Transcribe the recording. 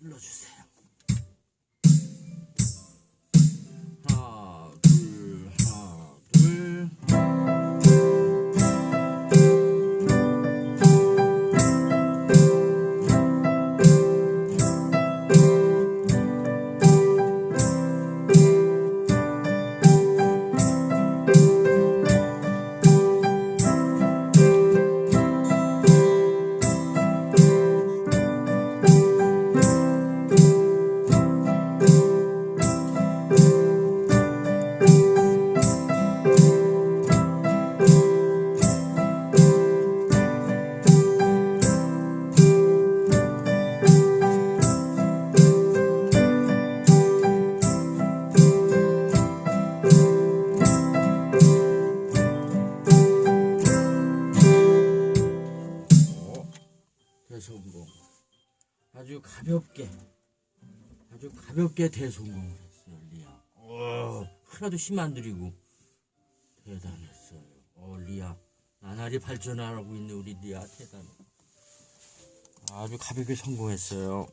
눌러주세요. 대성공. 아주 가볍게, 아주 가볍게 대성공을 했어요, 리아. 어, 하나도 힘안 들이고 대단했어요. 어, 리아. 나날이 발전하고 있는 우리 리아 대단해. 아주 가볍게 성공했어요.